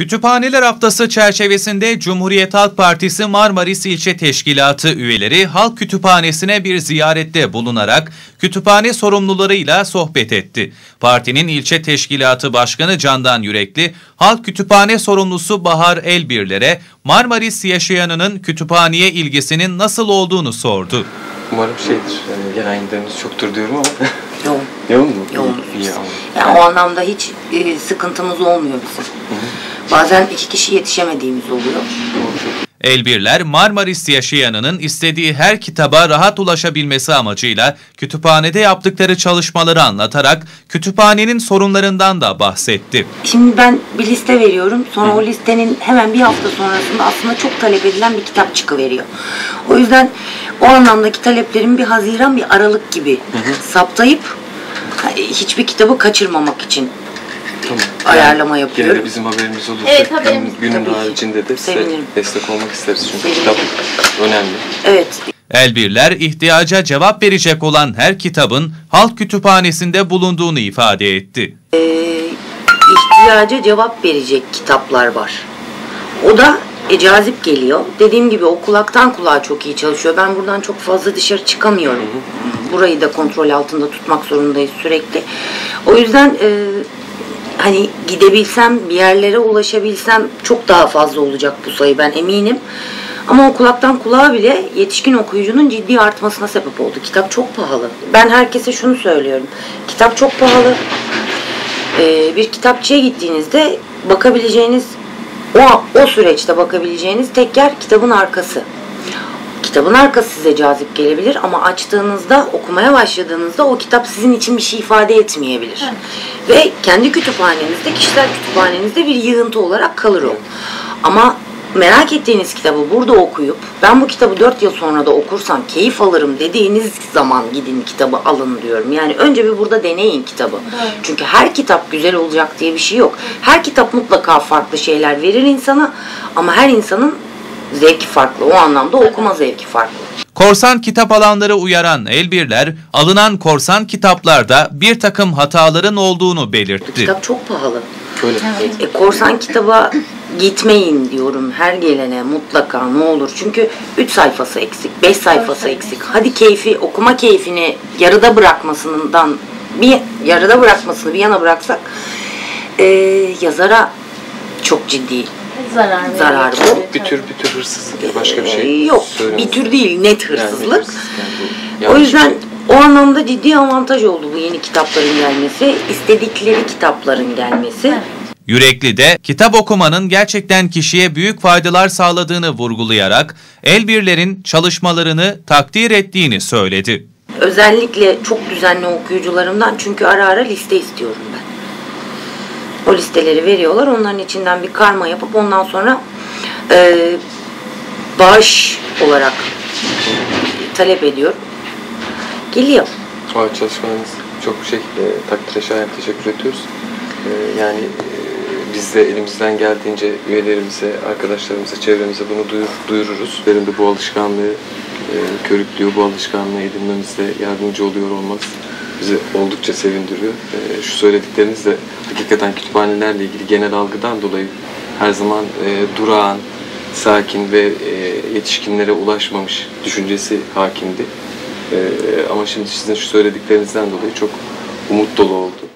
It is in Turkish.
Kütüphaneler Haftası çerçevesinde Cumhuriyet Halk Partisi Marmaris İlçe Teşkilatı üyeleri Halk Kütüphanesi'ne bir ziyarette bulunarak kütüphane sorumlularıyla sohbet etti. Partinin ilçe teşkilatı başkanı Candan Yürekli, Halk Kütüphane sorumlusu Bahar Elbirlere Marmaris yaşayanının kütüphaneye ilgisinin nasıl olduğunu sordu. Umarım şeydir. Yani gelen gidenimiz çoktur diyorum ama. Yoğun. Yoğun mu? Yoğunuz İyi. Yani o anlamda hiç e, sıkıntımız olmuyor bizim. Bazen iki kişi yetişemediğimiz oluyor. Elbirler Marmaris yaşayanının istediği her kitaba rahat ulaşabilmesi amacıyla kütüphanede yaptıkları çalışmaları anlatarak kütüphanenin sorunlarından da bahsetti. Şimdi ben bir liste veriyorum. Sonra o listenin hemen bir hafta sonrasında aslında çok talep edilen bir kitap çıkıveriyor. O yüzden o anlamdaki taleplerin bir Haziran bir Aralık gibi saptayıp ha, hiçbir kitabı kaçırmamak için Tamam. Ayarlama Yani yapıyorum. Gene de bizim haberimiz olursa Evet, haberimiz- günün Tabii ki. haricinde de size Sevinirim. destek olmak isteriz. Çünkü Sevinirim. kitap önemli. evet Elbirler ihtiyaca cevap verecek olan her kitabın halk kütüphanesinde bulunduğunu ifade etti. e, ihtiyaca cevap verecek kitaplar var. O da e, cazip geliyor. Dediğim gibi o kulaktan kulağa çok iyi çalışıyor. Ben buradan çok fazla dışarı çıkamıyorum. Burayı da kontrol altında tutmak zorundayız sürekli. O yüzden e, hani gidebilsem, bir yerlere ulaşabilsem çok daha fazla olacak bu sayı ben eminim. Ama o kulaktan kulağa bile yetişkin okuyucunun ciddi artmasına sebep oldu. Kitap çok pahalı. Ben herkese şunu söylüyorum. Kitap çok pahalı. Ee, bir kitapçıya gittiğinizde bakabileceğiniz o, o süreçte bakabileceğiniz tek yer kitabın arkası. Kitabın arkası size cazip gelebilir ama açtığınızda, okumaya başladığınızda o kitap sizin için bir şey ifade etmeyebilir. Ve kendi kütüphanenizde, kişisel kütüphanenizde bir yığıntı olarak kalır o. Ama merak ettiğiniz kitabı burada okuyup ben bu kitabı 4 yıl sonra da okursam keyif alırım dediğiniz zaman gidin kitabı alın diyorum. Yani önce bir burada deneyin kitabı. Çünkü her kitap güzel olacak diye bir şey yok. Her kitap mutlaka farklı şeyler verir insana ama her insanın zevki farklı. O anlamda okuma zevki farklı. Korsan kitap alanları uyaran Elbirler, alınan korsan kitaplarda bir takım hataların olduğunu belirtti. Kitap çok pahalı. Öyle. E, korsan kitaba gitmeyin diyorum her gelene mutlaka ne olur. Çünkü 3 sayfası eksik, 5 sayfası eksik. Hadi keyfi, okuma keyfini yarıda bırakmasından bir yarıda bırakmasını bir yana bıraksak e, yazara çok ciddi Zarar veriyor. Zarar bu. tabii, Bir tür bir tür hırsızlık ya başka bir şey. yok. söylemez. Bir tür değil, net Yani hırsızlık. hırsız, yani O yüzden bir o anlamda ciddi avantaj oldu bu yeni kitapların gelmesi, istedikleri kitapların gelmesi. Yürekli'de kitap okumanın gerçekten kişiye büyük faydalar sağladığını vurgulayarak Elbirlerin çalışmalarını takdir ettiğini söyledi. Özellikle çok düzenli okuyucularımdan çünkü ara ara liste istiyorum ben. O listeleri veriyorlar. Onların içinden bir karma yapıp ondan sonra e, bağış olarak talep ediyorum. Geliyor. Ama çalışmanız çok şey e, takdire şayan teşekkür ediyoruz. E, yani e, biz de elimizden geldiğince üyelerimize, arkadaşlarımıza, çevremize bunu duyur, duyururuz. Benim de bu alışkanlığı e, körüklüyor, bu alışkanlığı edinmemizde yardımcı oluyor olmaz bizi oldukça sevindiriyor. E, şu söyledikleriniz de hakikaten kütüphanelerle ilgili genel algıdan dolayı her zaman e, durağan, sakin ve e, yetişkinlere ulaşmamış düşüncesi hakimdi. Ee, ama şimdi sizin şu söylediklerinizden dolayı çok umut dolu oldu.